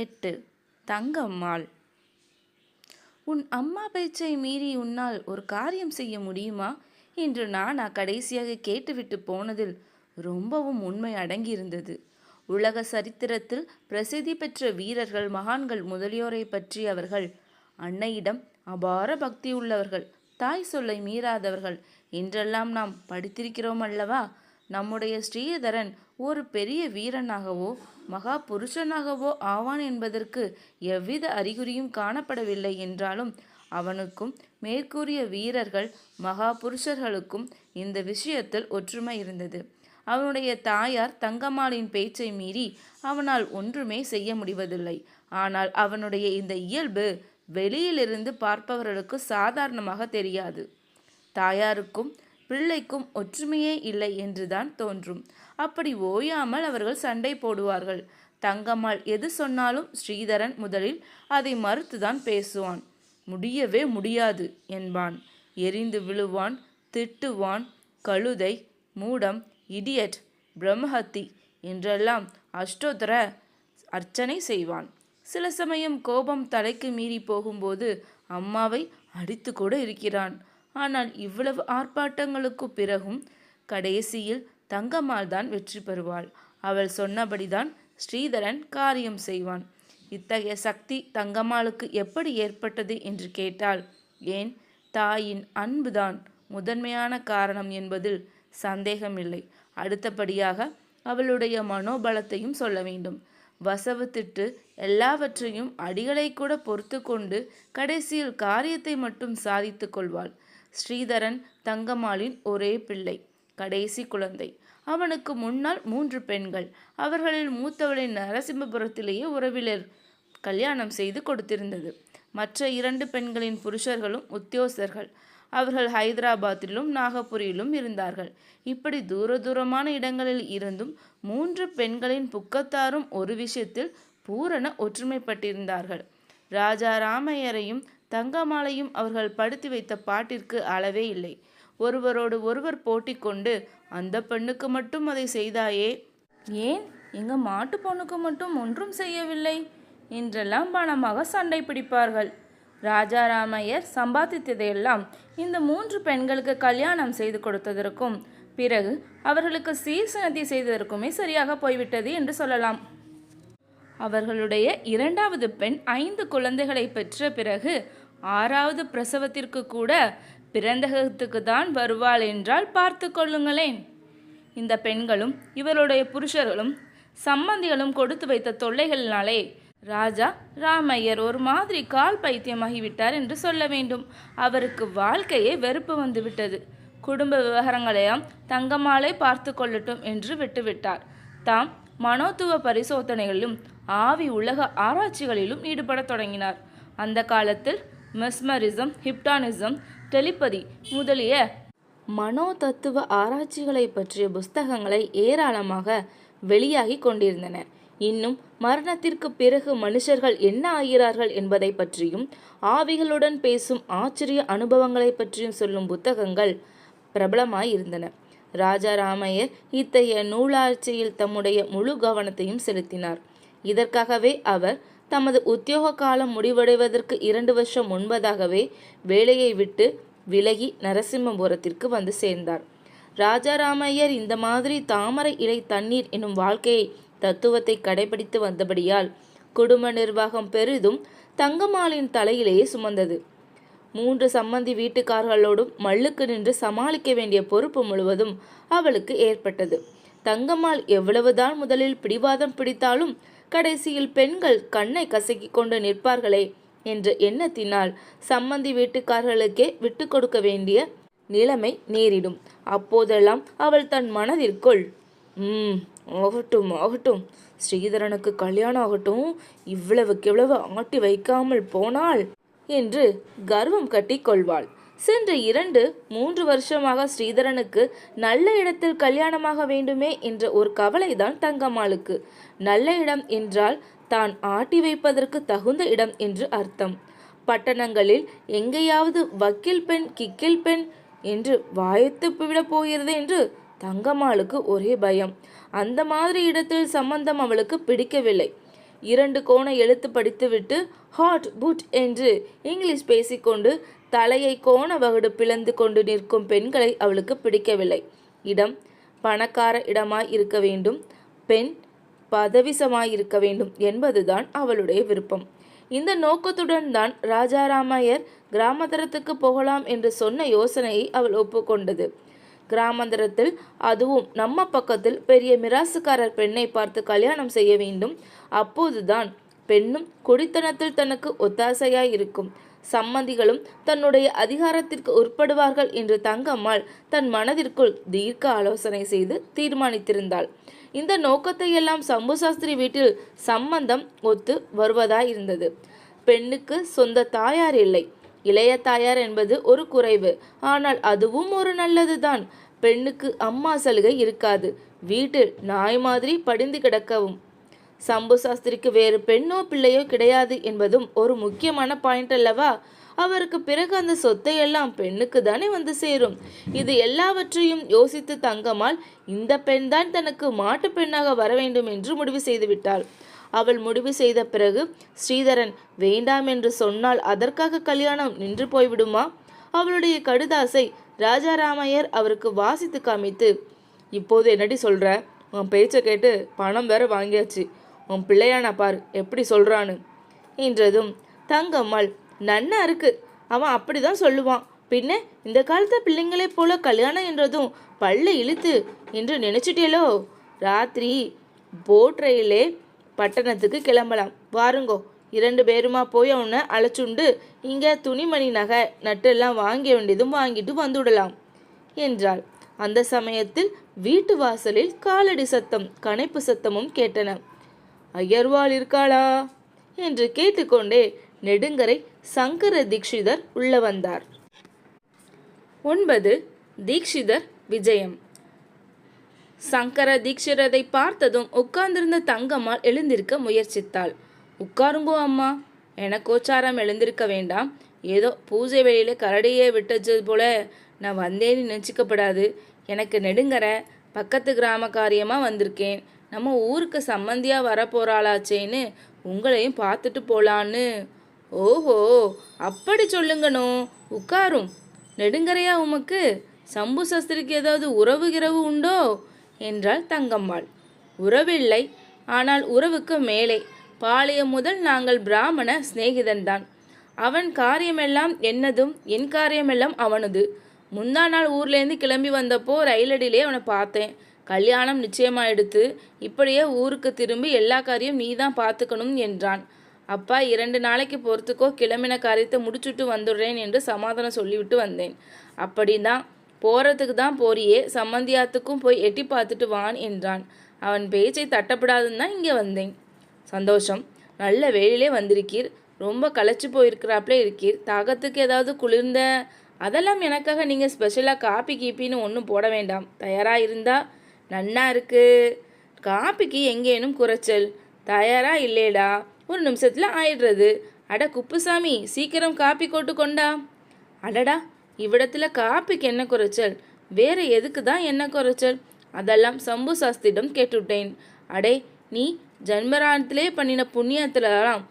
எட்டு. தங்கம்மாள் உன் அம்மா பேச்சை மீறி உன்னால் ஒரு காரியம் செய்ய முடியுமா? என்று நானா கடைசியாக கேட்டுவிட்டு போனதில் ரொம்பவும் உண்மை அடங்கியிருந்தது. உலக சரித்திரத்தில் பிரசித்தி பெற்ற வீரர்கள் மகான்கள் முதலியோரை பற்றி அவர்கள் அன்னையிடம் அபார பக்தி உள்ளவர்கள் தாய் சொல்லை மீறாதவர்கள் என்றெல்லாம் நாம் படித்திருக்கிறோம் அல்லவா? நம்முடைய ஸ்ரீதரன் ஒரு பெரிய வீரனாகவோ மகா புருஷனாகவோ ஆவான் என்பதற்கு எவ்வித அறிகுறியும் காணப்படவில்லை என்றாலும் அவனுக்கும் மேற்கூறிய வீரர்கள் மகா புருஷர்களுக்கும் இந்த விஷயத்தில் ஒற்றுமை இருந்தது. அவனுடைய தாயார் தங்கம்மாளின் பேச்சை மீறி அவனால் ஒன்றுமே செய்ய முடிவதில்லை. ஆனால் அவனுடைய இந்த இயல்பு வெளியிலிருந்து பார்ப்பவர்களுக்கு சாதாரணமாக தெரியாது. தாயாருக்கும் பிள்ளைக்கும் ஒற்றுமையே இல்லை என்றுதான் தோன்றும். அப்படி ஓயாமல் அவர்கள் சண்டை போடுவார்கள். தங்கம்மாள் எது சொன்னாலும் ஸ்ரீதரன் முதலில் அதை மறுத்துதான் பேசுவான். முடியவே முடியாது என்பான். எரிந்து விழுவான் திட்டுவான் கழுதை மூடம் இடியட் பிரம்மஹத்தி என்றெல்லாம் அஷ்டோத்தர அர்ச்சனை செய்வான். சில சமயம் கோபம் தலைக்கு மீறி போகும்போது அம்மாவை அடித்து கூட இருக்கிறான். ஆனால் இவ்வளவு ஆர்ப்பாட்டங்களுக்கு பிறகும் கடைசியில் தங்கம்மாள் தான் வெற்றி பெறுவாள். அவள் சொன்னபடிதான் ஸ்ரீதரன் காரியம் செய்வான். இத்தகைய சக்தி தங்கம்மாளுக்கு எப்படி ஏற்பட்டது என்று கேட்டால் ஏன்? தாயின் அன்புதான் முதன்மையான காரணம் என்பதில் சந்தேகமில்லை. அடுத்தபடியாக அவளுடைய மனோபலத்தையும் சொல்ல வேண்டும். வசவு திட்டு எல்லாவற்றையும் அடிகளை கூட பொறுத்து கொண்டு கடைசியில் காரியத்தை மட்டும் சாதித்து கொள்வாள். ஸ்ரீதரன் தங்கம்மாளின் ஒரே பிள்ளை கடைசி குழந்தை. அவனுக்கு முன்னால் மூன்று பெண்கள். அவர்களில் மூத்தவளை நரசிம்மபுரத்திலேயே உறவினர் கல்யாணம் செய்து கொடுத்திருந்தது. மற்ற இரண்டு பெண்களின் புருஷர்களும் உத்தியோகஸ்தர்கள் அவர்கள் ஹைதராபாத்திலும் நாகபுரியிலும் இருந்தார்கள். இப்படி தூர தூரமான இடங்களில் இருந்தும் மூன்று பெண்களின் புக்கத்தாரும் ஒரு விஷயத்தில் பூரண ஒற்றுமைப்பட்டிருந்தார்கள். ராஜா ராமையரையும் தங்கமாலையும் அவர்கள் படுத்தி வைத்த பாட்டிற்கு அளவே இல்லை. ஒருவரோடு ஒருவர் போட்டி கொண்டு அந்த பெண்ணுக்கு மட்டும் அதை செய்தாயே? ஏன்? எங்க மாட்டு பொண்ணுக்கு மட்டும் ஒன்றும் செய்யவில்லை? என்றெல்லாம் பணமாக சண்டை பிடிப்பார்கள். ராஜாராமையர் சம்பாதித்ததையெல்லாம் இந்த மூன்று பெண்களுக்கு கல்யாணம் செய்து கொடுத்ததற்கும் பிறகு அவர்களுக்கு சீர்சனத்தை செய்ததற்குமே சரியாக போய்விட்டது என்று சொல்லலாம். அவர்களுடைய இரண்டாவது பெண் ஐந்து குழந்தைகளை பெற்ற பிறகு ஆறாவது பிரசவத்திற்கு கூட பிறந்தகத்துக்கு தான் வருவாள் என்றால் பார்த்து கொள்ளுங்களேன். இந்த பெண்களும் இவருடைய புருஷர்களும் சம்பந்திகளும் கொடுத்து வைத்த தொல்லைகளினாலே ராஜா ராமையர் ஒரு மாதிரி கால் பைத்தியமாகிவிட்டார் என்று சொல்ல வேண்டும். அவருக்கு வாழ்க்கையே வெறுப்பு வந்துவிட்டது. குடும்ப விவகாரங்களையும் தங்கமாலே பார்த்து கொள்ளட்டும் என்று விட்டுவிட்டார். தாம் மனோத்துவ பரிசோதனைகளிலும் ஆவி உலக ஆராய்ச்சிகளிலும் ஈடுபடத் தொடங்கினார். அந்த காலத்தில் மெஸ்மரிசம் ஹிப்டானிசம் டெலிபதி முதலிய மனோ தத்துவ ஆராய்ச்சிகளை பற்றிய புஸ்தகங்களை ஏராளமாக வெளியாகி கொண்டிருந்தன. இன்னும் மரணத்திற்கு பிறகு மனுஷர்கள் என்ன ஆகிறார்கள் என்பதை பற்றியும் ஆவிகளுடன் பேசும் ஆச்சரிய அனுபவங்களை பற்றியும் சொல்லும் புத்தகங்கள் பிரபலமாயிருந்தன ராஜா ராமையர் இத்தகைய நூலாட்சியில் தம்முடைய முழு கவனத்தையும் செலுத்தினார். இதற்காகவே அவர் தமது உத்தியோக காலம் முடிவடைவதற்கு இரண்டு வருஷம் முன்பதாகவே வேலையை விட்டு விலகி நரசிம்மபுரத்திற்கு வந்து சேர்ந்தார். ராஜாராமையர் இந்த மாதிரி தாமரை இலை தண்ணீர் என்னும் வாழ்க்கையை தத்துவத்தை கடைபிடித்து வந்தபடியால் குடும்ப நிர்வாகம் பெரிதும் தங்கம்மாளின் தலையிலேயே சுமந்தது. மூன்று சம்மந்தி வீட்டுக்காரர்களோடும் மல்லுக்கு நின்று சமாளிக்க வேண்டிய பொறுப்பு முழுவதும் அவளுக்கு ஏற்பட்டது. தங்கம்மாள் எவ்வளவுதான் முதலில் பிடிவாதம் பிடித்தாலும் கடைசியில் பெண்கள் கண்ணை கசக்கிக் கொண்டு நிற்பார்களே என்ற எண்ணத்தினால் சம்மந்தி வீட்டுக்காரர்களுக்கே விட்டு கொடுக்க வேண்டிய நிலைமை நேரிடும். அப்போதெல்லாம் அவள் தன் மனதிற்குள் ம் ஆகட்டும் ஆகட்டும். ஸ்ரீதரனுக்கு கல்யாணம் ஆகட்டும். இவ்வளவுக்கு இவ்வளவு ஆட்டி வைக்காமல் போனாள் என்று கர்வம் கட்டி கொள்வாள். சென்ற இரண்டு மூன்று வருஷமாக ஸ்ரீதரனுக்கு நல்ல இடத்தில் கல்யாணமாக வேண்டுமே என்ற ஒரு கவலைதான் தங்கம்மாளுக்கு. நல்ல இடம் என்றால் தான் ஆட்டி வைப்பதற்கு தகுந்த இடம் என்று அர்த்தம். பட்டணங்களில் எங்கேயாவது வக்கீல் பெண் கிக்கில் பெண் என்று வாய்த்து விடப் போகிறது என்று தங்கம்மாளுக்கு ஒரே பயம். அந்த மாதிரி இடத்தில் சம்பந்தம் அவளுக்கு பிடிக்கவில்லை. இரண்டு கோண எழுத்து படித்துவிட்டு ஹாட் புட் என்று இங்கிலீஷ் பேசிக்கொண்டு தலையை கோண வகுடு பிளந்து கொண்டு நிற்கும் பெண்களை அவளுக்கு பிடிக்கவில்லை. இடம் பணக்கார இடமாய் இருக்க வேண்டும். பெண் பதவிசமாய் இருக்க வேண்டும் என்பதுதான் அவளுடைய விருப்பம். இந்த நோக்கத்துடன் தான் ராஜாராமையர் கிராமத்தரத்துக்கு போகலாம் என்று சொன்ன யோசனையை அவள் ஒப்புக்கொண்டது. கிராமந்தரத்தில் அதுவும் நம்ம பக்கத்தில் பெரிய மிராசுக்காரர் பெண்ணை பார்த்து கல்யாணம் செய்ய வேண்டும். அப்போதுதான் பெண்ணும் குடித்தனத்தில் தனக்கு ஒத்தாசையாய் இருக்கும். சம்மந்திகளும் தன்னுடைய அதிகாரத்திற்கு உட்படுவார்கள் என்று தங்கம்மாள் தன் மனதிற்குள் தீர்க்க ஆலோசனை செய்து தீர்மானித்திருந்தாள். இந்த நோக்கத்தையெல்லாம் சம்பு சாஸ்திரி வீட்டில் சம்பந்தம் ஒத்து வருவதாயிருந்தது. பெண்ணுக்கு சொந்த தாயார் இல்லை. இளைய தாயார் என்பது ஒரு குறைவு. ஆனால் அதுவும் ஒரு நல்லதுதான். பெண்ணுக்கு அம்மா சலுகை இருக்காது. வீட்டில் நாய் மாதிரி படிந்து கிடக்கவும் சம்பு சாஸ்திரிக்கு வேறு பெண்ணோ பிள்ளையோ கிடையாது என்பதும் ஒரு முக்கியமான பாயிண்ட் அல்லவா? அவருக்கு பிறகு அந்த சொத்தை எல்லாம் பெண்ணுக்கு தானே வந்து சேரும். இது எல்லாவற்றையும் யோசித்து தங்கம்மாள் இந்த பெண்தான் தனக்கு மாட்டு பெண்ணாக வர வேண்டும் என்று முடிவு செய்துவிட்டாள் அவள் முடிவு செய்த பிறகு ஸ்ரீதரன் வேண்டாம் என்று சொன்னால் அதற்காக கல்யாணம் நின்று போய்விடுமா? அவளுடைய கடுதாசை ராஜாராமையர் அவருக்கு வாசித்து காமித்து இப்போது என்னடி சொல்ற? உன் பேச்சை கேட்டு பணம் வேற வாங்கியாச்சு. உன் பிள்ளையானா பார் எப்படி சொல்கிறான்னு என்றதும் தங்கம்மாள் நன்னா இருக்கு. அவன் அப்படிதான் சொல்லுவான். பின்ன இந்த காலத்து பிள்ளைங்களைப் போல கல்யாணம் என்றதும் பல்ல இழுத்து என்று நினைச்சிட்டேலோ. ராத்திரி போட் ரயிலே பட்டணத்துக்கு கிளம்பலாம். வாருங்கோ இரண்டு பேருமா போய் அவனை அழைச்சுண்டு இங்கே துணிமணி நகை நட்டெல்லாம் வாங்க வேண்டியதும் வாங்கிட்டு வந்துவிடலாம் என்றாள். அந்த சமயத்தில் வீட்டு வாசலில் காலடி சத்தம் கனைப்பு சத்தமும் கேட்டன. ஐயர்வாள் இருக்காளா? என்று கேட்டுக்கொண்டே நெடுங்கரை சங்கர தீக்ஷிதர் உள்ள வந்தார். ஒன்பது. தீக்ஷிதர் விஜயம். சங்கர தீக்ஷிரதை பார்த்ததும் உட்கார்ந்திருந்த தங்கம்மாள் எழுந்திருக்க முயற்சித்தாள். உட்காருங்கோ அம்மா. எனக்கோச்சாரம் எழுந்திருக்க வேண்டாம். ஏதோ பூஜை வெளியில் கரடியே விட்டது போல நான் வந்தேன்னு நினச்சிக்கப்படாது. எனக்கு நெடுங்கரை பக்கத்து கிராம காரியமாக வந்திருக்கேன். நம்ம ஊருக்கு சம்மந்தியாக வரப்போகிறாளாச்சேன்னு உங்களையும் பார்த்துட்டு போலான்னு. ஓஹோ அப்படி சொல்லுங்கண்ணோ உட்காரும் நெடுங்கரையா உமக்கு? சம்பு சஸ்திரிக்கு ஏதாவது உறவு கிரவு உண்டோ? என்றாள் தங்கம்மாள். உறவில்லை. ஆனால் உறவுக்கு மேலே. பாளையம் முதல் நாங்கள் பிராமண சிநேகிதன்தான். அவன் காரியமெல்லாம் என்னதும் என் காரியமெல்லாம் அவனது. முந்தா நாள் ஊர்லேருந்து கிளம்பி வந்தப்போ ரயிலடியிலே அவனை பார்த்தேன். கல்யாணம் நிச்சயமாயிடுத்து இப்படியே ஊருக்கு திரும்பி எல்லா காரியம் நீ தான் பார்த்துக்கணும் என்றான். அப்பா இரண்டு நாளைக்கு பொறுத்துக்கோ கிளம்பின காரியத்தை முடிச்சுட்டு வந்துடுறேன் என்று சமாதானம் சொல்லிவிட்டு வந்தேன். அப்படின்னா போகிறதுக்கு தான் போறியே சம்மந்தியாத்துக்கும் போய் எட்டி பார்த்துட்டு வான் என்றான். அவன் பேச்சை தட்டப்படாதுன்னு தான் இங்கே வந்தேன். சந்தோஷம் நல்ல வேலையிலே வந்திருக்கீர் ரொம்ப களைச்சி போயிருக்கிறாப்ல இருக்கீர் தாகத்துக்கு ஏதாவது குளிர்ந்த அதெல்லாம் எனக்காக நீங்கள் ஸ்பெஷலாக காப்பி கீப்பின்னு ஒன்றும் போட வேண்டாம். தயாராக இருந்தால் நன்னா இருக்கு. காப்பிக்கு எங்கேனும் குறைச்சல். தயாரா இல்லேடா. ஒரு நிமிஷத்தில் ஆயிடுறது. அட குப்புசாமி சீக்கிரம் காப்பி கொட்டு கொண்டா. அடடா இவ்விடத்தில் காப்பிக்கு என்ன குறைச்சல்? வேற எதுக்கு தான் என்ன குறைச்சல்? அதெல்லாம் சம்பு சாஸ்திரிடம் கேட்டுவிட்டேன். அடே நீ ஜன்மராணத்திலே பண்ணின புண்ணியத்துலலாம்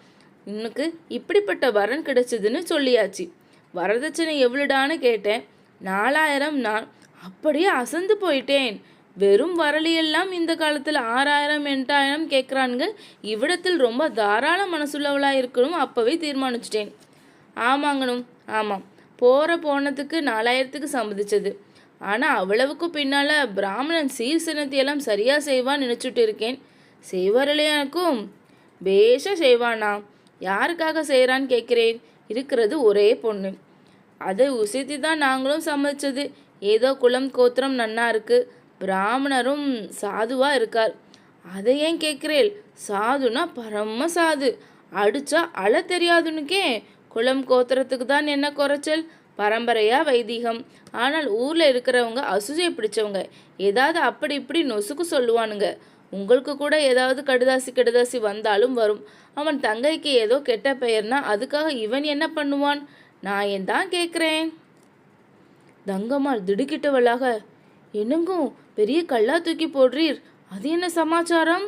உனக்கு இப்படிப்பட்ட வரன் கிடைச்சதுன்னு சொல்லியாச்சு. வரதட்சணை எவ்வளோடான்னு கேட்டேன். நாலாயிரம் நான் அப்படியே அசந்து போயிட்டேன். வெறும் வரலியெல்லாம் இந்த காலத்தில் ஆறாயிரம் எட்டாயிரம் கேட்குறானுங்க இவ்விடத்தில் ரொம்ப தாராள மனசுள்ளவளாக இருக்கணும் அப்போவே தீர்மானிச்சிட்டேன். ஆமாங்கணும் ஆமாம். போகிற போனத்துக்கு நாலாயிரத்துக்கு சம்மதிச்சது. ஆனால் அவ்வளவுக்கு பின்னால் பிராமணன் சீர் சின்னத்தையெல்லாம் சரியாக செய்வான்னு நினச்சிட்டு இருக்கேன். செய்வாரில்லையா பேஷாக செய்வானா? யாருக்காக செய்கிறான்னு கேட்குறேன் இருக்கிறது ஒரே பொண்ணு. அதை உசித்தி தான் நாங்களும் சம்மதிச்சது. ஏதோ குளம் கோத்திரம் நன்னா இருக்குது பிராமணரும் சாதுவாக இருக்கார். அதை ஏன் கேட்குறேள்? சாதுனா பரம சாது. அடிச்சா அழ தெரியாதுன்னுக்கே குளம் கோத்திரத்துக்கு தான் என்ன குறைச்சல்? பரம்பரையா வைதீகம். ஆனால் ஊரில் இருக்கிறவங்க அசுஜை பிடிச்சவங்க. ஏதாவது அப்படி இப்படி நொசுக்கு சொல்லுவானுங்க. உங்களுக்கு கூட ஏதாவது கடுதாசி கடுதாசி வந்தாலும் வரும். அவன் தங்கைக்கு ஏதோ கெட்ட பெயர்னா அதுக்காக இவன் என்ன பண்ணுவான்? நான் ஏன் தான் கேட்குறேன்? தங்கம்மாள் திடுக்கிட்டவளாக என்னங்கோ பெரிய கல்லா தூக்கி போடுறீர். அது என்ன சமாச்சாரம்?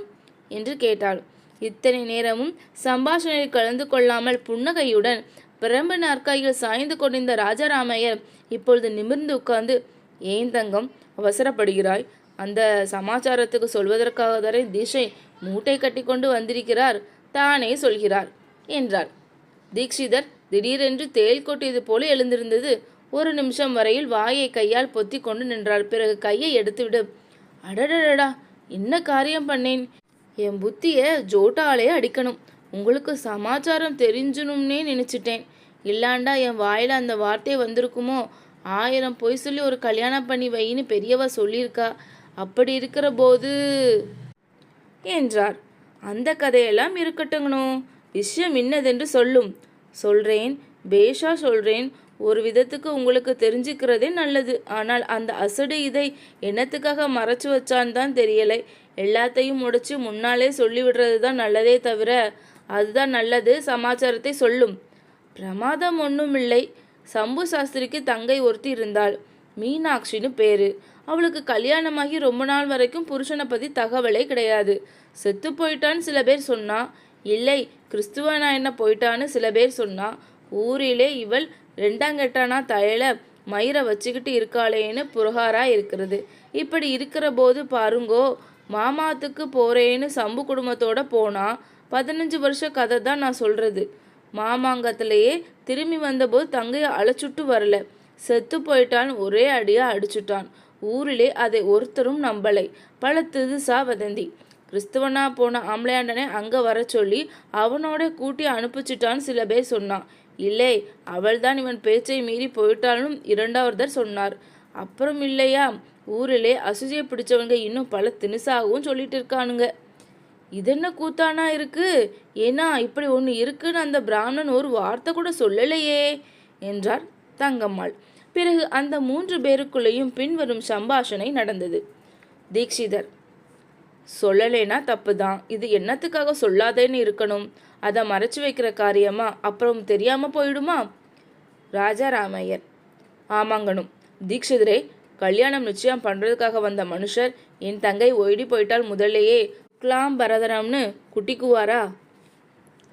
என்று கேட்டாள். இத்தனை நேரமும் சம்பாஷணையில் கலந்து கொள்ளாமல் புன்னகையுடன் பிரம்பு நாற்காயில் சாய்ந்து கொண்டிருந்த ராஜாராமையர் இப்பொழுது நிமிர்ந்து உட்கார்ந்து ஏன் தங்கம் அவசரப்படுகிறாய்? அந்த சமாச்சாரத்துக்கு சொல்வதற்காக தானே திஷை மூட்டை கட்டி கொண்டு வந்திருக்கிறார். தானே சொல்கிறார் என்றார் தீக்ஷிதர் திடீரென்று தேள் கொட்டியது போல எழுந்திருந்தது. ஒரு நிமிஷம் வரையில் வாயை கையால் பொத்தி கொண்டு நின்றாள். பிறகு கையை எடுத்துவிடு. அடடடடா என்ன காரியம் பண்ணேன்? என் புத்தியை ஜோட்டாலே அடிக்கணும். உங்களுக்கு சமாச்சாரம் தெரிஞ்சணும்னே நினச்சிட்டேன். இல்லாண்டா என் வாயில் அந்த வார்த்தை வந்திருக்குமோ? ஆயிரம் பொய் சொல்லி ஒரு கல்யாணம் பண்ணி வைன்னு பெரியவ சொல்லியிருக்கா. அப்படி இருக்கிற போது என்றார். அந்த கதையெல்லாம் இருக்கட்டுங்கண்ணோ விஷயம் இன்னதென்று சொல்லும். சொல்றேன் பேஷா சொல்றேன் ஒரு விதத்துக்கு உங்களுக்கு தெரிஞ்சுக்கிறதே நல்லது. ஆனால் அந்த அசடு இதை என்னத்துக்காக மறைச்சு வச்சான்னு தான் தெரியலை. எல்லாத்தையும் முடிச்சு முன்னாலே சொல்லிவிடுறது தான் நல்லதே தவிர அதுதான் நல்லது. சமாச்சாரத்தை சொல்லும். பிரமாதம் ஒன்றும் இல்லை சம்பு சாஸ்திரிக்கு தங்கை ஒருத்தி இருந்தாள். மீனாட்சின்னு பேரு. அவளுக்கு கல்யாணமாகி ரொம்ப நாள் வரைக்கும் புருஷனை பற்றி தகவலே கிடையாது. செத்து போயிட்டான்னு சில பேர் சொன்னா இல்லை கிறிஸ்துவ நாயனை போயிட்டான்னு சில பேர் சொன்னா ஊரிலே இவள் ரெண்டாங்கெட்டானா தயல மயிரை வச்சுக்கிட்டு இருக்காளேன்னு புரகாரா இருக்கிறது. இப்படி இருக்கிற போது பாருங்கோ மாமாத்துக்கு போறேன்னு சம்பு குடும்பத்தோட போனா பதினஞ்சு வருஷ கதை தான் நான் சொல்றது. மாமாங்கத்திலேயே திரும்பி வந்தபோது தங்கையை அழைச்சுட்டு வரல. செத்து போயிட்டான் ஒரே அடியா அடிச்சுட்டான். ஊரிலே அதை ஒருத்தரும் நம்பலை. பல திதுசா வதந்தி. கிறிஸ்துவனா போன ஆம்பளையாண்டனை அங்கே வர சொல்லி அவனோட கூட்டி அனுப்பிச்சிட்டான்னு சில பேர் சொன்னான். இல்லை அவள்தான் இவன் பேச்சை மீறி போயிட்டாலும் இரண்டாவதர் சொன்னார். அப்புறம் இல்லையா? ஊரிலே அசுஜியை பிடிச்சவங்க இன்னும் பல தினுசாகவும் சொல்லிட்டு இருக்கானுங்க இதென்ன கூத்தானா இருக்கு? ஏன்னா இப்படி ஒன்று இருக்குன்னு அந்த பிராமணன் ஒரு வார்த்தை கூட சொல்லலையே என்றார் தங்கம்மாள். பிறகு அந்த மூன்று பேருக்குள்ளேயும் பின்வரும் சம்பாஷணை நடந்தது. தீக்ஷிதர் சொல்லலேனா தப்பு தான் இது என்னத்துக்காக சொல்லாதேன்னு இருக்கணும். அதை மறைச்சு வைக்கிற காரியமா? அப்புறம் தெரியாம போயிடுமா? ராஜா ராமையர் ஆமாங்கணும் தீக்ஷிதரே கல்யாணம் நிச்சயம் பண்றதுக்காக வந்த மனுஷர் என் தங்கை ஒயிடி போயிட்டால் முதல்லையே கிளாம் பரதனம்னு குட்டிக்குவாரா?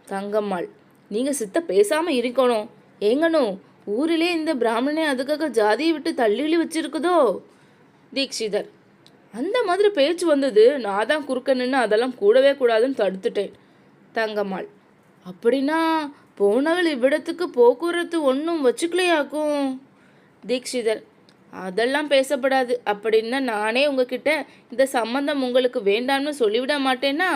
தங்கம்மாள். நீங்க சித்த பேசாம இருக்கணும். ஏங்கணும் ஊரிலே இந்த பிராமணனை அதுக்காக ஜாதியை விட்டு தள்ளி வச்சிருக்குதோ? தீக்ஷிதர் அந்த மாதிரி பேச்சு வந்தது. நான் தான் குறுக்க நின்று அதெல்லாம் கூடவே கூடாதுன்னு தடுத்துட்டேன். தங்கம்மாள் அப்படின்னா போனவள் இவ்விடத்துக்கு போக்குவரத்து ஒன்றும் வச்சுக்கலையாக்கும்? தீக்ஷிதர் அதெல்லாம் பேசப்படாது. அப்படின்னா நானே உங்ககிட்ட இந்த சம்பந்தம் உங்களுக்கு வேண்டாம்னு சொல்லிவிட மாட்டேனா?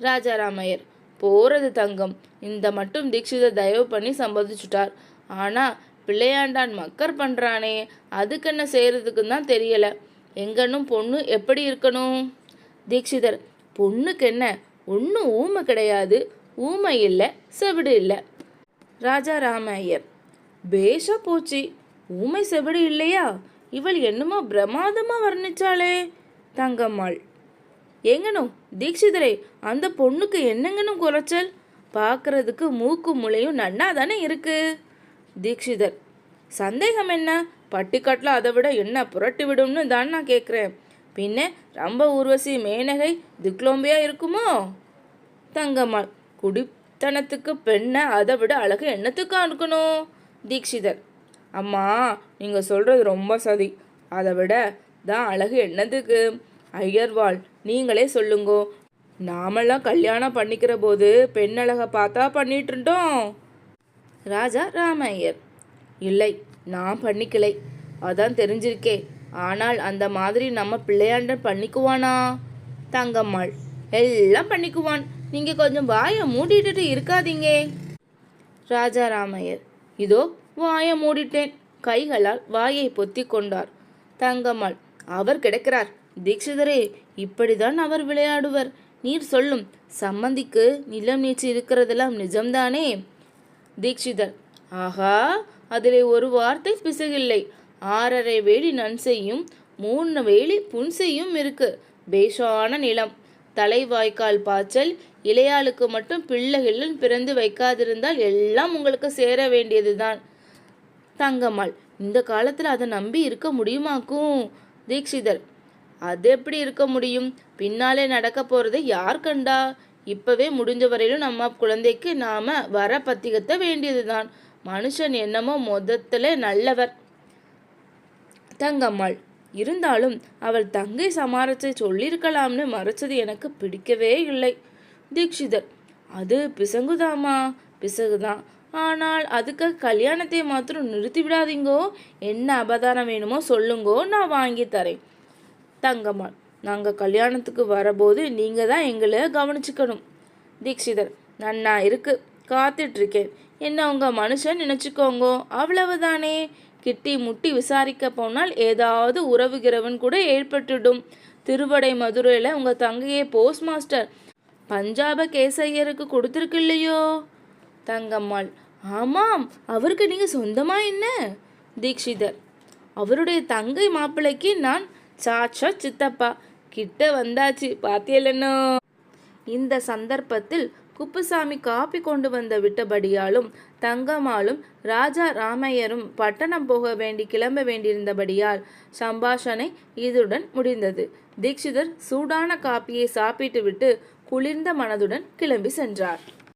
ராஜாராமையர் போறது தங்கம். இந்த மட்டும் தீக்ஷிதர் தயவு பண்ணி சம்மதிச்சுட்டார். ஆனா பிள்ளையாண்டான் மக்கர் பண்றானே. அதுக்கு என்ன செய்யறதுக்குன்னு தான் தெரியலை. எங்கன்னும் பொண்ணு எப்படி இருக்கணும்? தீக்ஷிதர் பொண்ணுக்கு என்ன? ஒன்றும் ஊமை கிடையாது. ஊமை இல்லை செவிடு இல்லை. ராஜா ராமையர் பேஷா போச்சு. ஊமை செவிடு இல்லையா? இவள் என்னமோ பிரமாதமாக வர்ணிச்சாளே. தங்கம்மாள் எங்கனும் தீக்ஷிதரே அந்த பொண்ணுக்கு என்னங்கனும் குறைச்சல்? பார்க்கறதுக்கு மூக்கு முளையும் நன்னா தானே இருக்கு? தீக்ஷிதர் சந்தேகம் என்ன? பட்டிக்காட்டில் அதை விட என்ன புரட்டி விடும்னு தான் நான் கேட்குறேன். பின்ன ரொம்ப ஊர்வசி மேனகை திக்லோம்பியா இருக்குமோ? தங்கம்மாள் குடித்தனத்துக்கு பெண்ணை அதை விட அழகு என்னத்துக்கா இருக்கணும்? தீக்ஷிதர் அம்மா நீங்கள் சொல்கிறது ரொம்ப சதி. அதை விட தான் அழகு என்னத்துக்கு ஐயர்வாள் நீங்களே சொல்லுங்கோ. நாமெல்லாம் கல்யாணம் பண்ணிக்கிற போது பெண்ணழகை பார்த்தா பண்ணிட்டு இருந்தோம். ராஜா ராமையர். இல்லை நான் பண்ணிக்கலை. அதான் தெரிஞ்சிருக்கே. ஆனால் அந்த மாதிரி நம்ம பிள்ளையாண்டன் பண்ணிக்குவானா? தங்கம்மாள். எல்லாம் பண்ணிக்குவான். நீங்க கொஞ்சம் வாயை மூடிட்டு இருக்காதீங்க. ராஜா ராமையர். இதோ வாயை மூடிட்டேன். கைகளால் வாயை பொத்தி கொண்டார். தங்கம்மாள் அவர் கிடக்கிறார். தீட்சிதரே இப்படிதான் அவர் விளையாடுவர். நீர் சொல்லும் சம்மந்திக்கு நிலம் நீச்சு இருக்கிறதெல்லாம் நிஜம்தானே? தீக்ஷிதர் ஆஹா அதிலே ஒரு வார்த்தை பிசகில்லை. ஆறரை வேலி நன்செய்யும் மூணு வேலி புன்செய்யும் இருக்கு. பேஷான நிலம். தலைவாய்க்கால் பாய்ச்சல் இளையாளுக்கு மட்டும் பிள்ளைகளும் பிறந்து வைக்காதிருந்தால் எல்லாம் உங்களுக்கு சேர வேண்டியதுதான். தங்கம்மாள் இந்த காலத்தில் அதை நம்பி இருக்க முடியுமாக்கும்? தீக்ஷிதர் அது எப்படி இருக்க முடியும்? பின்னாலே நடக்க போறதை யார் கண்டா? இப்பவே முடிஞ்ச வரையிலும் நம்ம குழந்தைக்கு நாம வர பத்திகத்த வேண்டியதுதான். மனுஷன் என்னமோ மொத்தத்துல நல்லவர். தங்கம்மாள் இருந்தாலும் அவள் தங்கை சமாரத்தை சொல்லியிருக்கலாம்னு மறைச்சது எனக்கு பிடிக்கவே இல்லை. தீக்ஷிதர் அது பிசங்குதாமா பிசகுதான். ஆனால் அதுக்கு கல்யாணத்தை மாத்திரம் நிறுத்தி விடாதீங்கோ என்ன அபதாரம் வேணுமோ சொல்லுங்கோ நான் வாங்கி தரேன். தங்கம்மாள் நாங்கள் கல்யாணத்துக்கு வரபோது நீங்கள் தான் எங்களை கவனிச்சுக்கணும். தீக்ஷிதர் நன்னா இருக்கு காத்துட்ருக்கேன் என்ன உங்க மனுஷன் நினச்சிக்கோங்கோ. அவ்வளவுதானே. கிட்டி முட்டி விசாரிக்க போனால் ஏதாவது உறவுகிறவன் கூட ஏற்பட்டுடும். திருவடை மதுரையில் உங்கள் தங்கையை போஸ்ட் மாஸ்டர். பஞ்சாப கேசையருக்கு கொடுத்துருக்கு இல்லையோ? தங்கம்மாள். ஆமாம் அவருக்கு நீங்கள் சொந்தமா என்ன? தீக்ஷிதர் அவருடைய தங்கை மாப்பிள்ளைக்கு நான் சாட்சா சித்தப்பா. கிட்ட வந்தாச்சு பாத்தியலன்னோ இந்த சந்தர்ப்பத்தில் குப்புசாமி காப்பி கொண்டு வந்து விட்டபடியாலும் தங்கம்மாளும் ராஜா ராமையரும் பட்டணம் போக வேண்டி கிளம்ப வேண்டியிருந்தபடியால் சம்பாஷணை இதுடன் முடிந்தது. தீக்ஷிதர் சூடான காப்பியை சாப்பிட்டுவிட்டு குளிர்ந்த மனதுடன் கிளம்பி சென்றார்.